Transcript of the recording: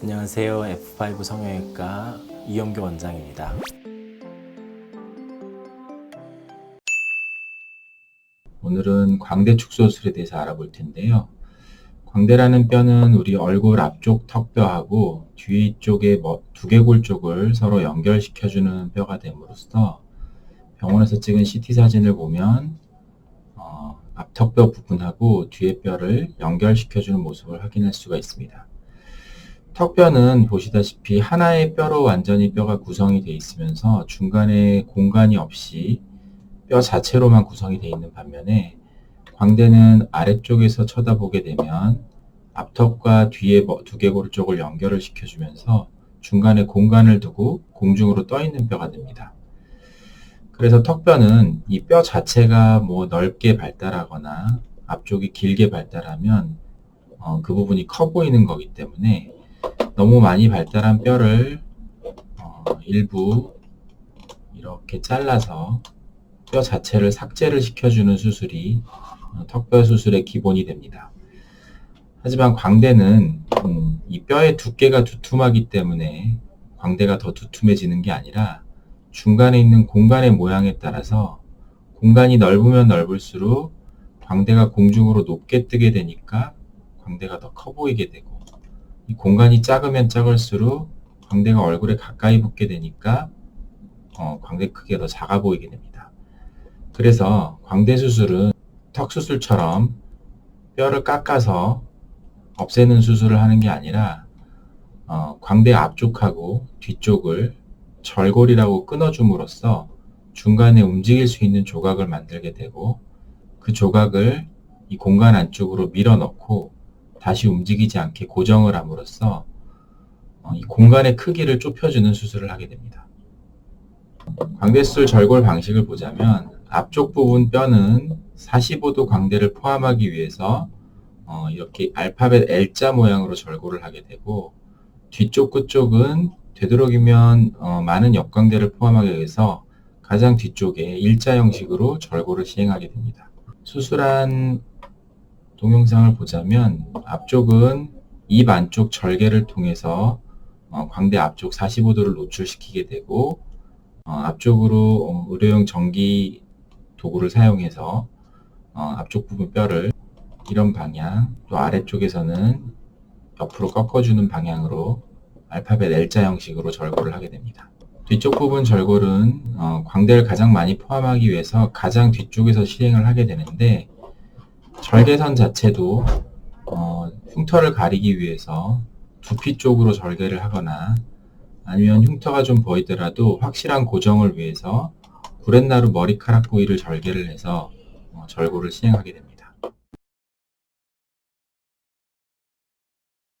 안녕하세요. F5 성형외과 이영규 원장입니다. 오늘은 광대 축소술에 대해서 알아볼 텐데요. 광대라는 뼈는 우리 얼굴 앞쪽 턱뼈하고 뒤쪽의 뭐 두개골 쪽을 서로 연결시켜주는 뼈가 됨으로써 병원에서 찍은 CT 사진을 보면 어, 앞턱뼈 부분하고 뒤의 뼈를 연결시켜주는 모습을 확인할 수가 있습니다. 턱뼈는 보시다시피 하나의 뼈로 완전히 뼈가 구성이 되어 있으면서 중간에 공간이 없이 뼈 자체로만 구성이 되어 있는 반면에 광대는 아래쪽에서 쳐다보게 되면 앞턱과 뒤에 뭐 두개골 쪽을 연결을 시켜주면서 중간에 공간을 두고 공중으로 떠 있는 뼈가 됩니다. 그래서 턱뼈는 이 뼈 자체가 뭐 넓게 발달하거나 앞쪽이 길게 발달하면 어, 그 부분이 커 보이는 거기 때문에 너무 많이 발달한 뼈를 어, 일부 이렇게 잘라서 뼈 자체를 삭제를 시켜주는 수술이 어, 턱뼈 수술의 기본이 됩니다. 하지만 광대는 음, 이 뼈의 두께가 두툼하기 때문에 광대가 더 두툼해지는 게 아니라 중간에 있는 공간의 모양에 따라서 공간이 넓으면 넓을수록 광대가 공중으로 높게 뜨게 되니까 광대가 더 커 보이게 되고 이 공간이 작으면 작을수록 광대가 얼굴에 가까이 붙게 되니까 어, 광대 크기가 더 작아 보이게 됩니다. 그래서 광대 수술은 턱 수술처럼 뼈를 깎아서 없애는 수술을 하는 게 아니라 어, 광대 앞쪽하고 뒤쪽을 절골이라고 끊어줌으로써 중간에 움직일 수 있는 조각을 만들게 되고 그 조각을 이 공간 안쪽으로 밀어넣고 다시 움직이지 않게 고정을 함으로써 어, 이 공간의 크기를 좁혀주는 수술을 하게 됩니다. 광대술 절골 방식을 보자면 앞쪽 부분 뼈는 45도 광대를 포함하기 위해서 어, 이렇게 알파벳 L자 모양으로 절골을 하게 되고 뒤쪽 끝쪽은 되도록이면 어, 많은 역광대를 포함하기 위해서 가장 뒤쪽에 일자 형식으로 절골을 시행하게 됩니다. 수술한 동영상을 보자면 앞쪽은 입 안쪽 절개를 통해서 어, 광대 앞쪽 45도를 노출시키게 되고 어, 앞쪽으로 어, 의료용 전기 도구를 사용해서 어, 앞쪽 부분 뼈를 이런 방향 또 아래쪽에서는 옆으로 꺾어주는 방향으로 알파벳 L자 형식으로 절골을 하게 됩니다. 뒤쪽 부분 절골은 어, 광대를 가장 많이 포함하기 위해서 가장 뒤쪽에서 시행을 하게 되는데 절개선 자체도 어, 흉터를 가리기 위해서 두피 쪽으로 절개를 하거나 아니면 흉터가 좀 보이더라도 확실한 고정을 위해서 구렛나루 머리카락 부위를 절개를 해서 어, 절골을 시행하게 됩니다.